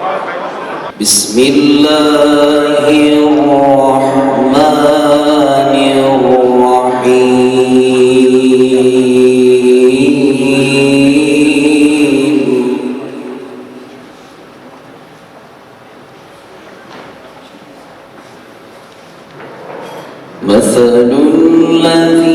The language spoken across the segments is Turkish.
بسم الله الرحمن الرحيم. مثل الذين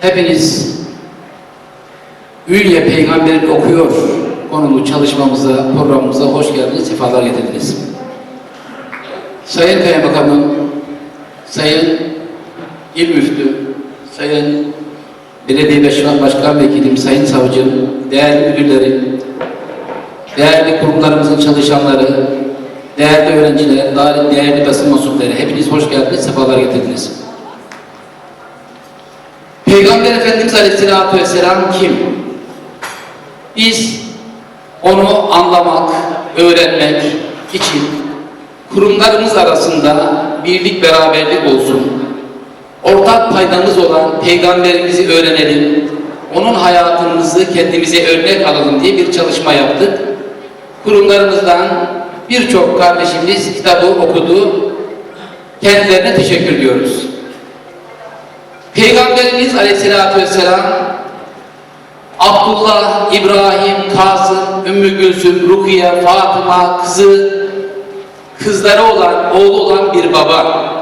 Hepiniz Ülye Peygamberini okuyor konulu çalışmamıza, programımıza hoş geldiniz, sefalar getirdiniz. Sayın Kaymakamım, Sayın İl Müftü, Sayın Belediye Başkan, Başkan Vekilim, Sayın Savcım, değerli müdürlerim, değerli kurumlarımızın çalışanları, değerli öğrenciler, değerli basın mensupları, hepiniz hoş geldiniz, sefalar getirdiniz. Peygamber Efendimiz Aleyhisselatü Vesselam kim? Biz onu anlamak, öğrenmek için kurumlarımız arasında birlik beraberlik olsun. Ortak paydamız olan peygamberimizi öğrenelim. Onun hayatımızı kendimize örnek alalım diye bir çalışma yaptık. Kurumlarımızdan birçok kardeşimiz kitabı okudu. Kendilerine teşekkür ediyoruz. Peygamberimiz Aleyhisselatü Vesselam Abdullah, İbrahim, Kasım, Ümmü Gülsüm, Rukiye, Fatıma, kızı, kızları olan, oğlu olan bir baba.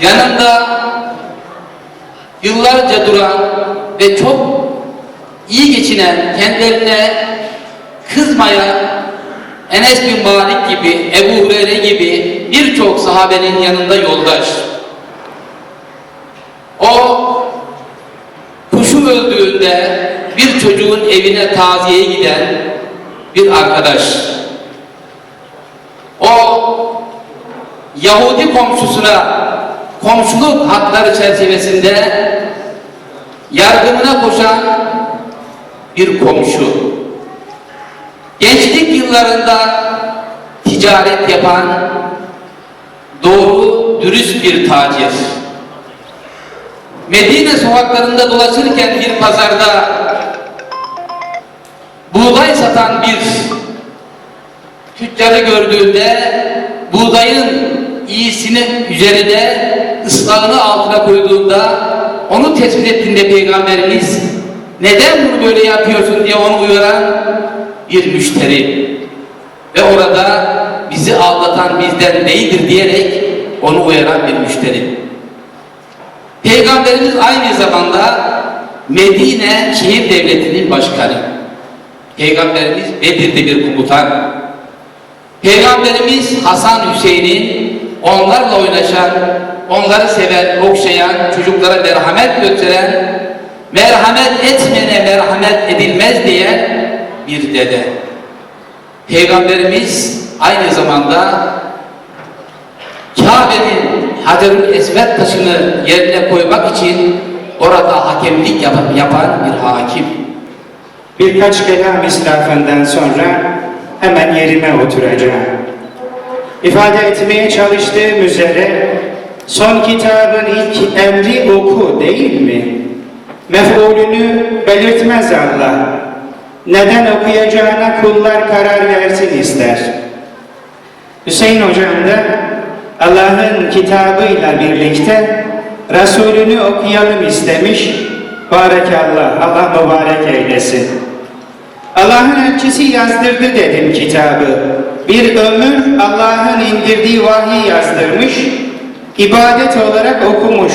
Yanında yıllarca duran ve çok iyi geçinen, kendilerine kızmayan Enes bin Malik gibi, Ebu Hureyre gibi birçok sahabenin yanında yoldaş. O kuşu öldüğünde bir çocuğun evine taziyeye giden bir arkadaş. O Yahudi komşusuna komşuluk hakları çerçevesinde yardımına koşan bir komşu. Gençlik yıllarında ticaret yapan doğru, dürüst bir tacir. Medine sokaklarında dolaşırken bir pazarda buğday satan bir tüccarı gördüğünde buğdayın iyisini üzerine ıslahını altına koyduğunda onu tespit ettiğinde Peygamberimiz neden bunu böyle yapıyorsun diye onu uyaran bir müşteri ve orada bizi aldatan bizden değildir diyerek onu uyaran bir müşteri. Peygamberimiz aynı zamanda Medine şehir devletinin başkanı. Peygamberimiz Bedir'de bir komutan. Peygamberimiz Hasan Hüseyin'in onlarla oynaşan, onları seven, okşayan, çocuklara merhamet gösteren, merhamet etmene merhamet edilmez diyen bir dede. Peygamberimiz aynı zamanda Kabe'nin Hacerül Esved taşını yerine koymak için orada hakemlik yap- yapan bir hakim. Birkaç kelam israfından sonra hemen yerime oturacağım. ifade etmeye çalıştığım üzere son kitabın ilk emri oku değil mi? Mef'ulünü belirtmez Allah. Neden okuyacağına kullar karar versin ister. Hüseyin hocam da Allah'ın kitabıyla birlikte Resulünü okuyalım istemiş. Barekallah, Allah mübarek eylesin. Allah'ın elçisi yazdırdı dedim kitabı. Bir ömür Allah'ın indirdiği vahiy yazdırmış, ibadet olarak okumuş.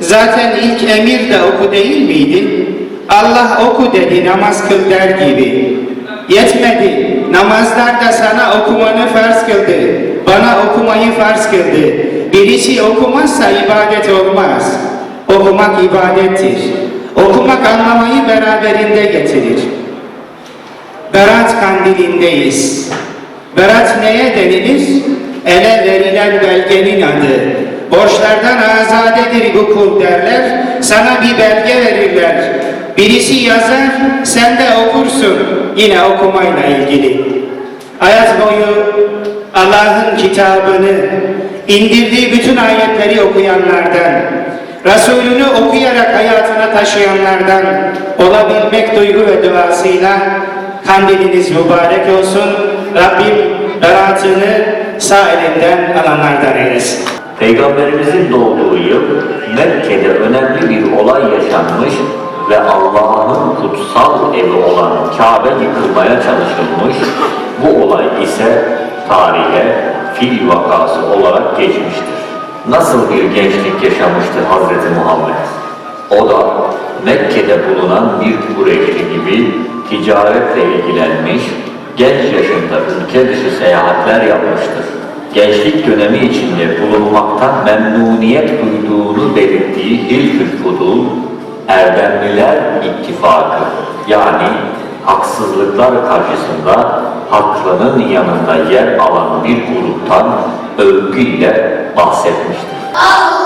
Zaten ilk emir de oku değil miydi? Allah oku dedi namaz kıl der gibi. Yetmedi, namazlar da sana okumanı farz kıldı. Bana okumayı farz kıldı. Birisi okumazsa ibadet olmaz. Okumak ibadettir. Okumak anlamayı beraberinde getirir. Berat kandilindeyiz. Berat neye denilir? Ele verilen belgenin adı. Borçlardan azadedir bu kul derler. Sana bir belge verirler. Birisi yazar, sen de okursun. Yine okumayla ilgili. Hayat boyu Allah'ın kitabını, indirdiği bütün ayetleri okuyanlardan, Resulünü okuyarak hayatına taşıyanlardan olabilmek duygu ve duasıyla kandiliniz mübarek olsun. Rabbim beratını sağ elinden alanlardan eylesin. Peygamberimizin doğduğu yıl Mekke'de önemli bir olay yaşanmış ve Allah'ın kutsal evi olan Kabe yıkılmaya çalışılmış. Bu olay ise tarihe fil vakası olarak geçmiştir. Nasıl bir gençlik yaşamıştı Hazreti Muhammed? O da Mekke'de bulunan bir Kureyşli gibi ticaretle ilgilenmiş, genç yaşında ülke dışı seyahatler yapmıştır. Gençlik dönemi içinde bulunmaktan memnuniyet duyduğunu belirttiği Hilfül Fudul, Erdemliler İttifakı yani haksızlıklar karşısında haklının yanında yer alan bir gruptan övgüyle bahsetmiştir. Allah